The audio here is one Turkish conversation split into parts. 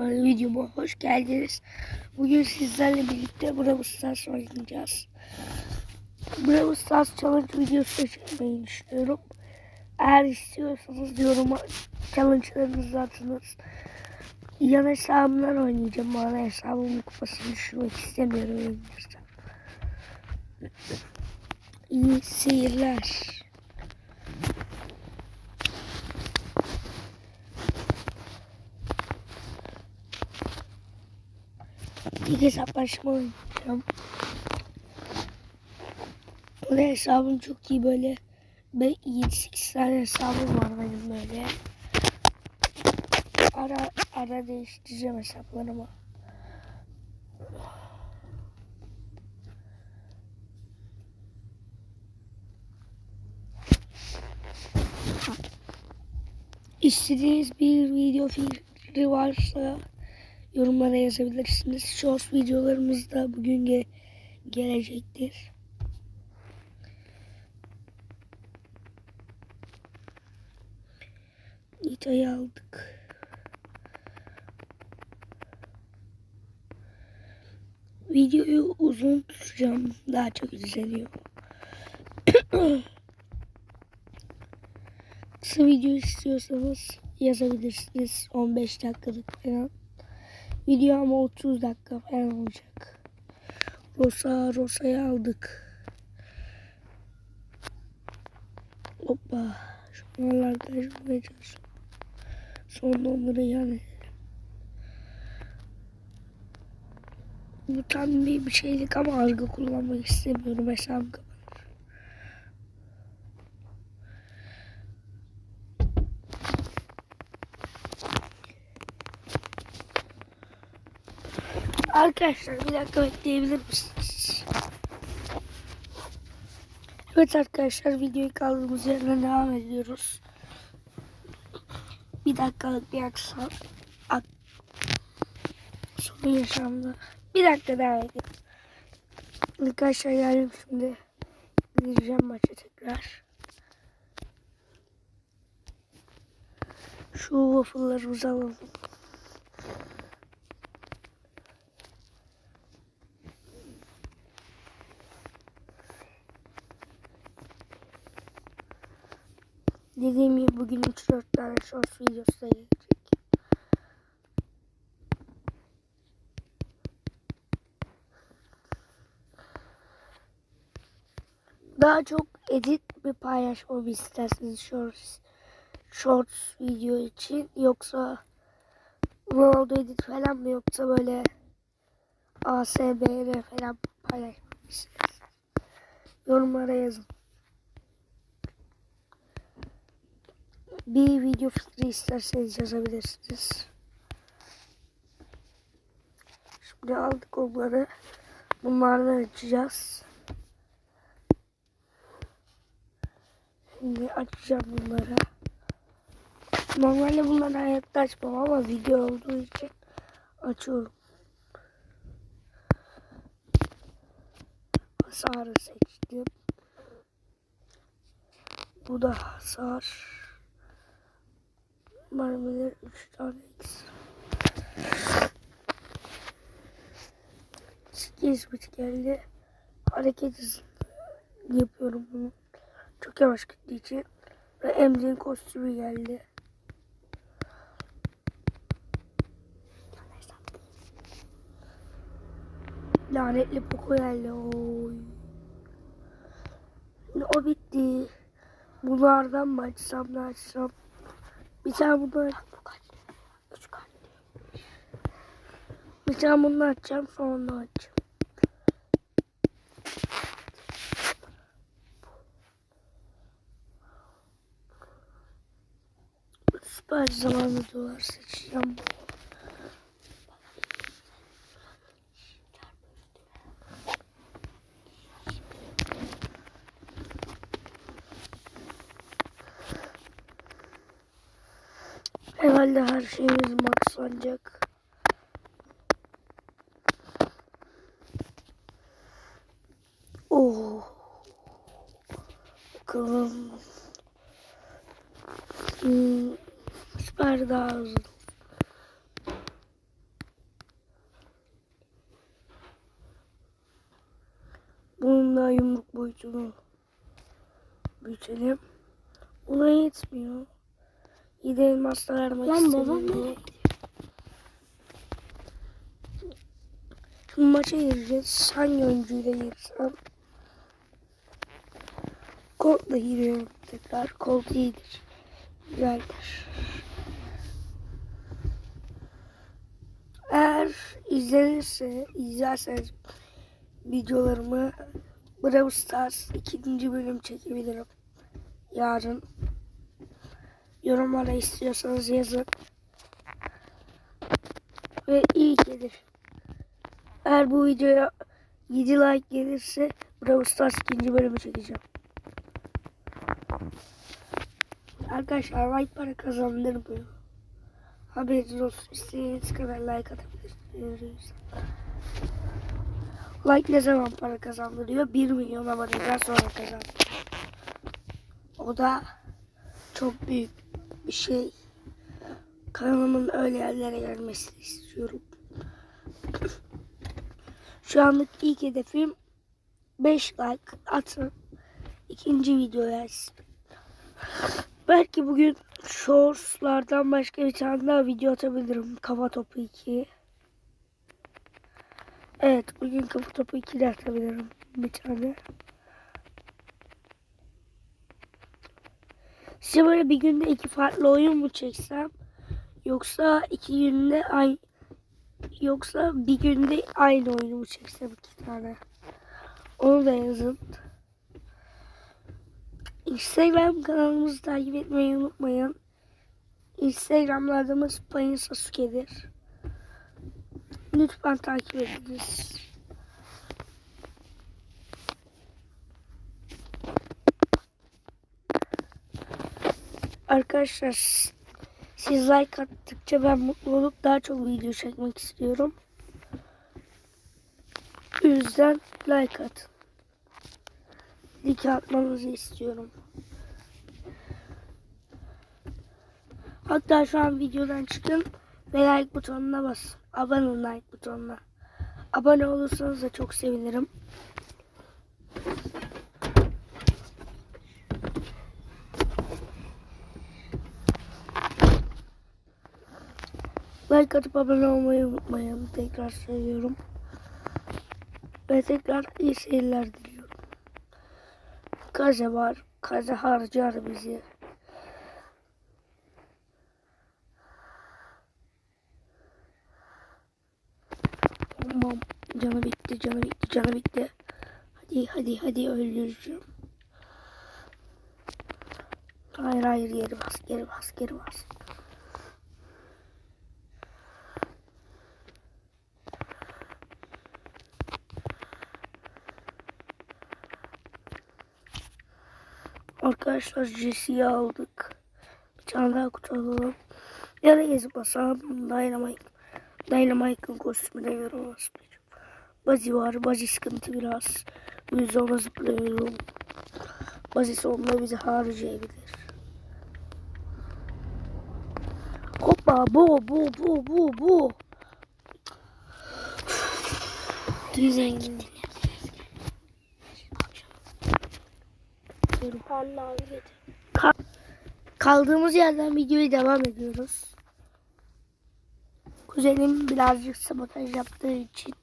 Videoma hoş geldiniz. Bugün sizlerle birlikte Brawl Stars oynayacağız. Brawl Stars Challenge videosu çekmeyi düşünüyorum. Eğer istiyorsanız yoruma challenge'larınızı atınız. Yan hesabımdan oynayacağım. Bana hesabımın kupasını düşürmek istemiyorum. İyi seyirler. İlk hesaplaşma oynayacağım. Bu hesabım çok iyi böyle. Ben 7-8 tane hesabım var benim böyle. Ara ara değiştireceğim hesaplarımı. İstediğiniz bir video fikri varsa yorumlara yazabilirsiniz. Shorts videolarımız da bugün ge gelecektir. Nita'yı aldık. Videoyu uzun tutacağım. Daha çok izleniyor. Kısa video istiyorsanız yazabilirsiniz. 15 dakikalık falan. Video ama 30 dakika falan olacak. Rosa, Rosa'yı aldık. Hoppa. Şunlarla kaçmaya çalışıyorum. Sonra onları yan edelim. Bu tam bir, bir şeylik ama argo kullanmak istemiyorum. Hesabım Arkadaşlar bir dakika bekleyebilir misiniz? Evet arkadaşlar videoyu kaldığımız yerden devam ediyoruz. Bir dakikalık bir aksam. Ak sorun yaşandı. Bir dakika devam edelim. Arkadaşlar geldim şimdi. Gireceğim maça tekrar. Şu waffle'larımızı alalım. Dediğim gibi bugün 3-4 tane short videosu da gelecek. Daha çok edit mi paylaşmamı isterseniz shorts, shorts video için yoksa Ronaldo edit falan mı yoksa böyle ASBR falan paylaşmamı isterseniz yorumlara yazın. Bir video fikri isterseniz yazabilirsiniz. Şimdi aldık onları. Bunlardan açacağız. Şimdi açacağım bunları. Normalde bunları hayatta açmam ama video olduğu için açıyorum. Hasarı seçtim. Bu da hasar. Mermiler 3 tane ekstra. Skillsmith geldi. Hareket hızı yapıyorum bunu. Çok yavaş gittiği için. Ve Emre'nin kostümü geldi. Lanetli Poco geldi. Oy. O bitti. Bunlardan mı açsam ne açsam? Bir tane bunu kalp. Bir tane bunu açacağım sonra onu açacağım. Süper zamanı dolar seçeceğim. de her şeyimiz maxlanacak. Oh. Bakalım. Hmm, süper daha uzun. Bununla yumruk boyutunu büyütelim. Ona yetmiyor. Yedi elmas da vermek Lan babam istemiyorum. Şimdi maça gireceğiz. Hangi oyuncuyla girsem? Colt'la giriyorum tekrar. Colt iyidir. Güzeldir. Eğer izlenirse, izlerseniz videolarımı Brawl Stars ikinci bölüm çekebilirim. Yarın. Yorumlara istiyorsanız yazın. Ve iyi gelir. Eğer bu videoya 7 like gelirse Brawl Stars ikinci bölümü çekeceğim. Arkadaşlar like para kazandırmıyor. Haberiniz olsun. İstediğiniz kadar like atabilirsiniz. Like ne zaman para kazandırıyor? 1 milyon aboneden sonra kazandırıyor. O da çok büyük şey. Kanalımın öyle yerlere gelmesini istiyorum. Şu anlık ilk hedefim 5 like atın. İkinci videoya Belki bugün shortslardan başka bir tane daha video atabilirim. Kafa topu 2. Evet bugün kafa topu 2 de atabilirim bir tane. Size böyle bir günde iki farklı oyun mu çeksem? Yoksa iki günde ay yoksa bir günde aynı oyunu mu çeksem iki tane? Onu da yazın. Instagram kanalımızı takip etmeyi unutmayın. Instagram adımız Payın Sasuke'dir. Lütfen takip ediniz. Arkadaşlar siz like attıkça ben mutlu olup daha çok video çekmek istiyorum. O yüzden like atın. Like atmanızı istiyorum. Hatta şu an videodan çıkın ve like butonuna basın. Abone olun like butonuna. Abone olursanız da çok sevinirim. Like atıp abone olmayı unutmayın. Tekrar söylüyorum. Ve tekrar iyi seyirler diliyorum. Kaze var. Kaze harcar bizi. Tamam. Canı bitti, canı bitti, canı bitti. Hadi, hadi, hadi öldüreceğim. Hayır, hayır, geri bas, geri bas, geri bas. Arkadaşlar Jesse'yi aldık. Bir tane daha kutu alalım. Ya da gezip basalım. Dynamite. Dynamite'ın kostümüne göre basmayacağım. Bazi var. Bazi sıkıntı biraz. Bu yüzden ona zıplıyorum. Bazi sonunda bizi harcayabilir. Hoppa bu bu bu bu bu. Zengin. Kaldığımız yerden videoyu devam ediyoruz. Kuzenim birazcık sabotaj yaptığı için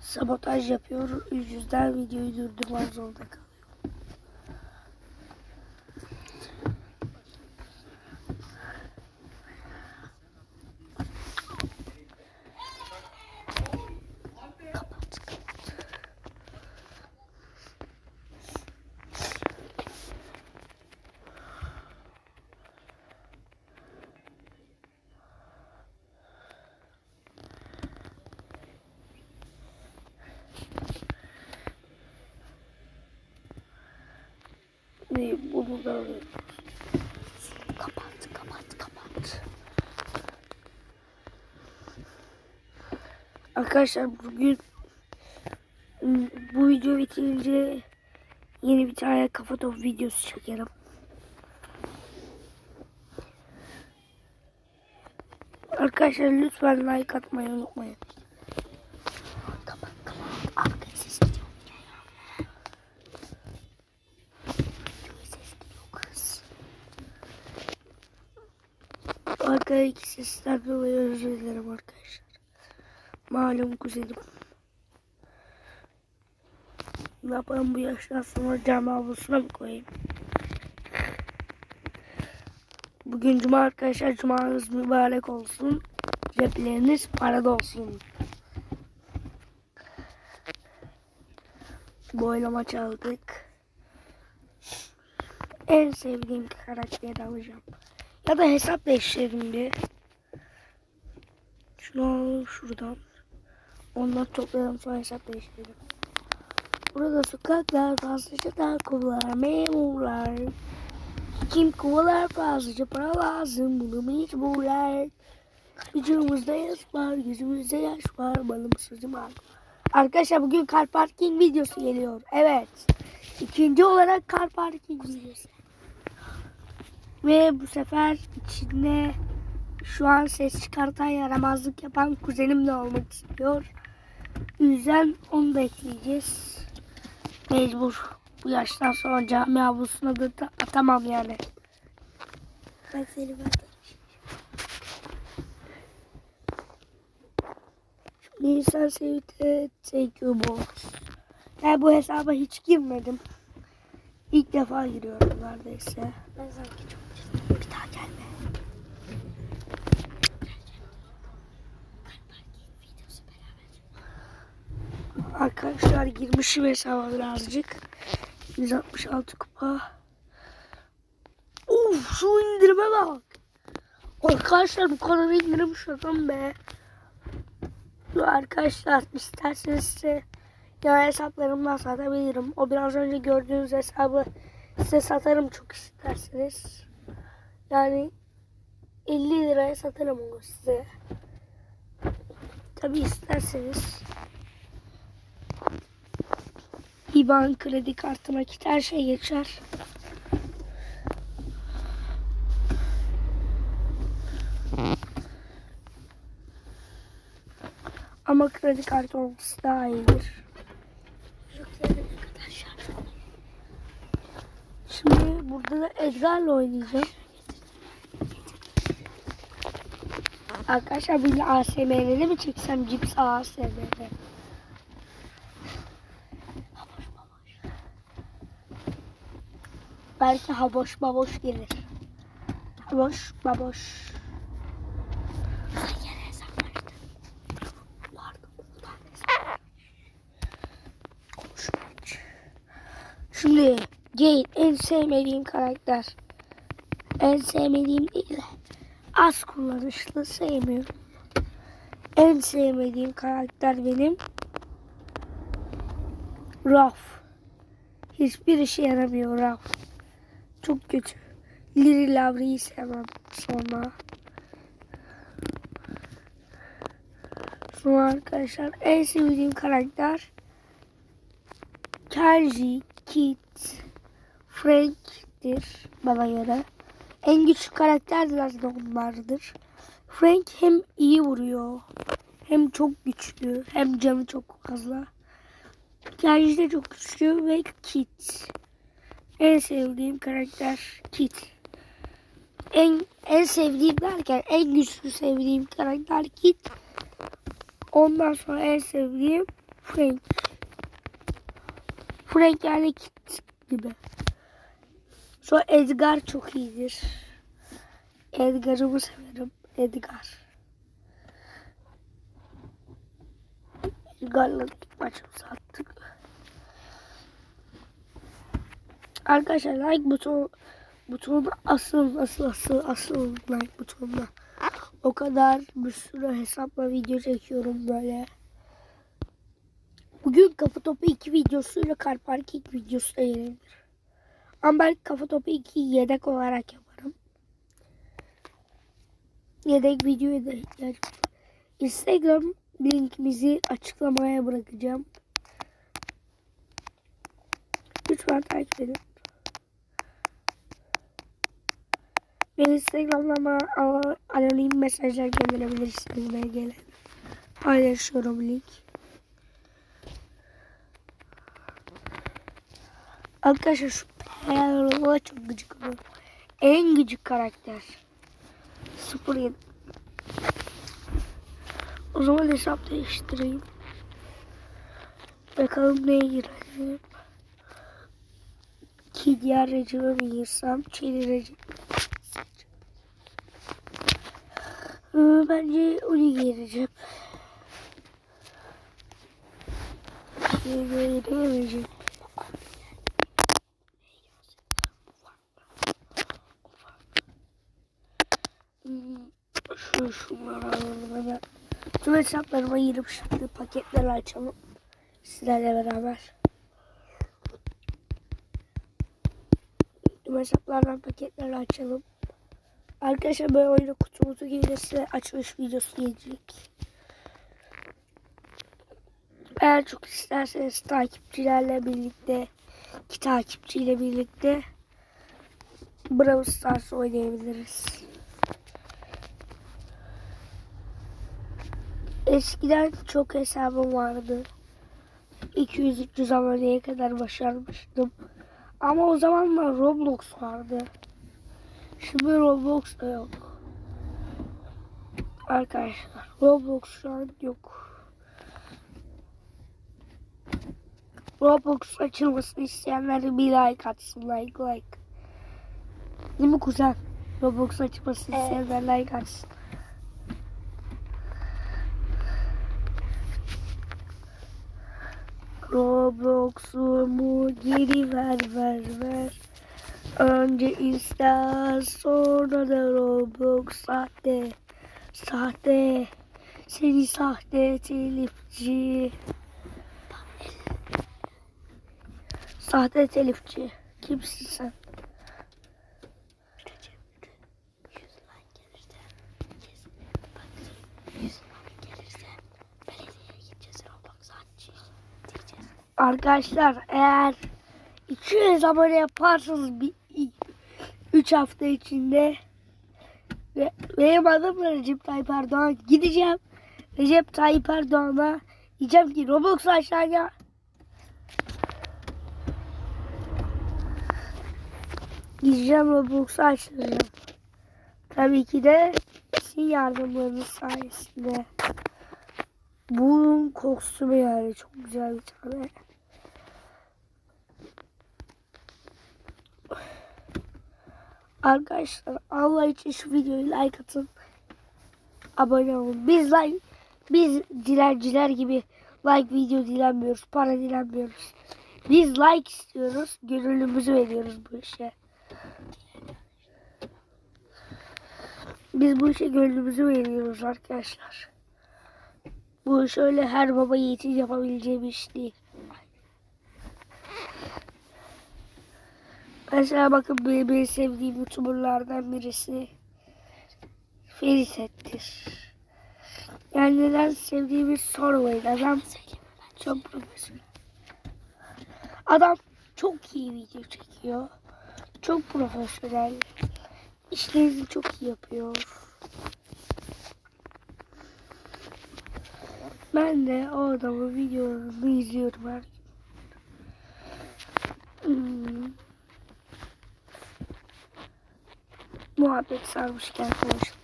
sabotaj yapıyor. Yüzden videoyu durdurmak zorunda. Ve bunu da. Kapat, kapat, kapat. Arkadaşlar bugün ım, bu video bitince yeni bir tane kafa top videosu çekerim. Arkadaşlar lütfen like atmayı unutmayın. Malum kuzenim. Ne yapalım bu yaştan sonra cami avlusuna mı koyayım? Bugün cuma arkadaşlar. Cumanız mübarek olsun. Cepleriniz parada olsun. Boylama çaldık. En sevdiğim karakteri alacağım. Ya da hesap değiştirelim bir. Şunu alalım şuradan. Ondan toplayalım sonra hesap değiştirelim. Burada sokaklar fazlaca kovalar memurlar. Kim kovalar fazlaca para lazım bunu mecburlar. Vücudumuzda yaş var, yüzümüzde yaş var, balım sözüm var. Arkadaşlar bugün car parking videosu geliyor. Evet. İkinci olarak car parking videosu. Ve bu sefer içinde şu an ses çıkartan yaramazlık yapan kuzenim de olmak istiyor. O yüzden onu da ekleyeceğiz. Mecbur. Bu yaştan sonra cami avlusuna da atamam yani. Ben seni ben Nisan sevdi you box. Yani bu hesaba hiç girmedim. İlk defa giriyorum neredeyse. Ben sanki çok çizdim. Bir daha gelme. Videosu beraber. Arkadaşlar girmişim hesaba birazcık. 166 kupa. Uf şu indirime bak. Arkadaşlar bu kadar indirim şaka be. Arkadaşlar isterseniz size ya hesaplarımdan satabilirim. O biraz önce gördüğünüz hesabı size satarım çok isterseniz. Yani 50 liraya satarım onu size. Tabi isterseniz. İban kredi kartı nakit her şey geçer. Ama kredi kartı olması daha iyidir. Şimdi burada da Edgar'la oynayacağım. Arkadaşlar böyle ASMR'de mi çeksem cips ASMR? Belki haboş baboş gelir. Haboş baboş. Şimdi Jade en sevmediğim karakter. En sevmediğim değil de az kullanışlı sevmiyorum. En sevmediğim karakter benim Raf. Hiçbir işe yaramıyor Raf. Çok kötü. Liri Lavri'yi sevmem sonra. Sonra arkadaşlar en sevdiğim karakter Kenji, Kit, Frank'tir bana göre. En güçlü karakterler de onlardır. Frank hem iyi vuruyor, hem çok güçlü, hem canı çok fazla. Kenji de çok güçlü ve Kit. En sevdiğim karakter Kit. En en sevdiğim derken en güçlü sevdiğim karakter Kit. Ondan sonra en sevdiğim Frank. Frank yani Kit gibi. Sonra Edgar çok iyidir. Edgar'ımı severim. Edgar. Edgar'la maçımızı attık. Arkadaşlar like butonu butonuna asıl asıl asıl asıl like butonuna. O kadar bir sürü hesapla video çekiyorum böyle. Bugün kafa topu 2 videosuyla kar parking videosu da yayınlanır. Ama ben kafa topu 2 yedek olarak yaparım. Yedek videoya da ihtiyacım. Instagram linkimizi açıklamaya bırakacağım. Lütfen takip edin. Beni Instagram'dan anonim mesajlar gönderebilirsiniz belgeler. Paylaşıyorum link. Arkadaşlar şu Perla çok gıcık oluyor. En gıcık karakter. 07. O zaman hesap değiştireyim. Bakalım neye girelim. Ki diğer rejime mi girsem? Çeli rejim. Bence onu gireceğim. Giremeyeceğim. Hmm, Şu şunları alalım hemen. Tüm hesaplarıma girip şimdi paketleri açalım. Sizlerle beraber. Tüm hesaplardan paketleri açalım. Arkadaşlar böyle oyunu kutumuzu gelirse açmış videosu gelecek. Eğer çok isterseniz takipçilerle birlikte, iki takipçiyle birlikte Brawl Stars oynayabiliriz. Eskiden çok hesabım vardı. 200-300 aboneye kadar başarmıştım. Ama o zamanlar Roblox vardı. Şimdi Roblox da yok. Arkadaşlar Roblox şu an yok. Roblox açılmasını isteyenler bir like atsın like like. Değil mi kuzen? Roblox açılmasını Evet. isteyenler like atsın. Roblox'umu geri ver ver ver. Önce Insta sonra da Roblox sahte. Sahte. Seni sahte telifçi. Sahte telifçi. Kimsin sen? Arkadaşlar eğer 200 abone yaparsanız 3 hafta içinde ve benim adım Recep Tayyip Erdoğan gideceğim. Recep Tayyip Erdoğan'a diyeceğim ki Roblox aşağıya gideceğim Roblox'u açacağım. Tabii ki de sizin yardımlarınız sayesinde. Bunun kostümü yani çok güzel bir tane. Arkadaşlar Allah için şu videoyu like atın. Abone olun. Biz like biz dilenciler gibi like video dilenmiyoruz. Para dilenmiyoruz. Biz like istiyoruz. Gönlümüzü veriyoruz bu işe. Biz bu işe gönlümüzü veriyoruz arkadaşlar. Bu iş öyle her baba yiğitin yapabileceği bir iş değil. Mesela bakın benim en sevdiğim youtuberlardan birisi Ferit'tir. Yani neden sevdiğimi sormayın. Adam çok profesyonel. Adam çok iyi video çekiyor. Çok profesyonel. İşlerini çok iyi yapıyor. Ben de o adamın videolarını izliyorum. Hmm. Muhabbet sarmışken konuşalım.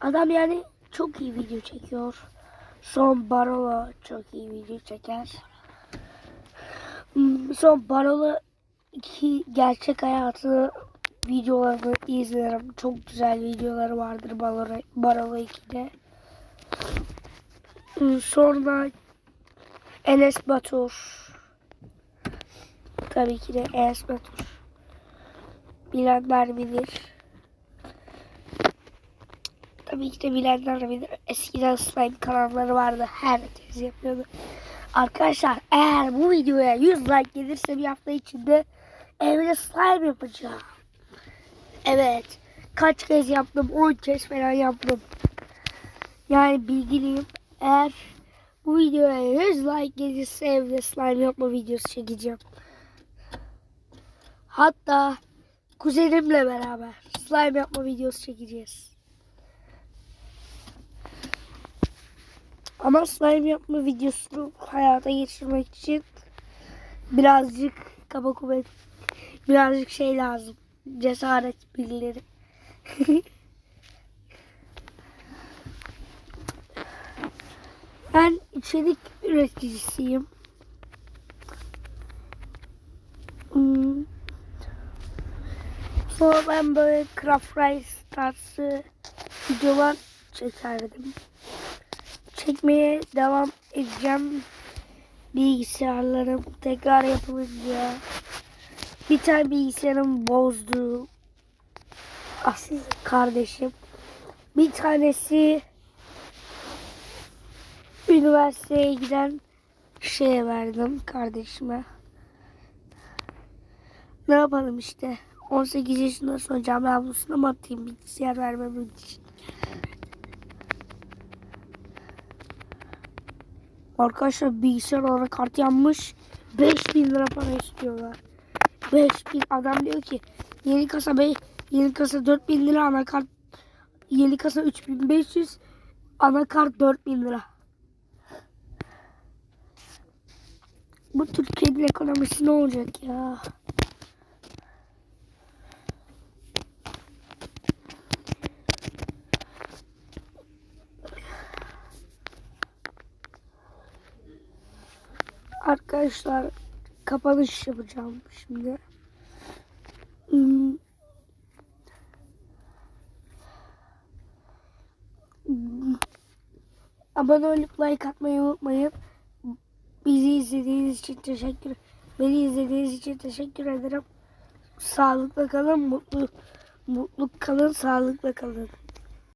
Adam yani çok iyi video çekiyor. Son Barola çok iyi video çeker. Hmm, Son Barola iki gerçek hayatı videolarını izlerim. Çok güzel videoları vardır Barola, Barola 2'de. Hmm, Sonra Enes Batur. Tabii ki de Enes Batur. Bilenler bilir. Tabii ki de bilenler bilir. Eskiden slime kanalları vardı. Herkes yapıyordu. Arkadaşlar eğer bu videoya 100 like gelirse bir hafta içinde evde slime yapacağım. Evet. Kaç kez yaptım? 10 kez falan yaptım. Yani bilgiliyim. Eğer bu videoya 100 like gelirse evde slime yapma videosu çekeceğim. Hatta kuzenimle beraber slime yapma videosu çekeceğiz. Ama slime yapma videosunu hayata geçirmek için birazcık kaba kuvvet, birazcık şey lazım. Cesaret bilgileri. ben içerik üreticisiyim. Hmm. Sonra ben böyle Craft Rice tarzı videolar çekerdim. Çekmeye devam edeceğim. Bilgisayarlarım tekrar yapılınca bir tane bilgisayarım bozdu. Aslında kardeşim. Bir tanesi üniversiteye giden şeye verdim kardeşime. Ne yapalım işte. 18 yaşından sonra cami avlusuna mı atayım bilgisayar vermem için. Arkadaşlar bilgisayar olarak kart yanmış. 5000 lira para istiyorlar. 5000 adam diyor ki yeni kasa be yeni kasa 4000 lira anakart yeni kasa 3500 anakart 4000 lira. Bu Türkiye'nin ekonomisi ne olacak ya? Arkadaşlar kapanış yapacağım şimdi. Hmm. Abone olup like atmayı unutmayın. Bizi izlediğiniz için teşekkür Beni izlediğiniz için teşekkür ederim. Sağlıkla kalın, mutlu mutlu kalın, sağlıkla kalın.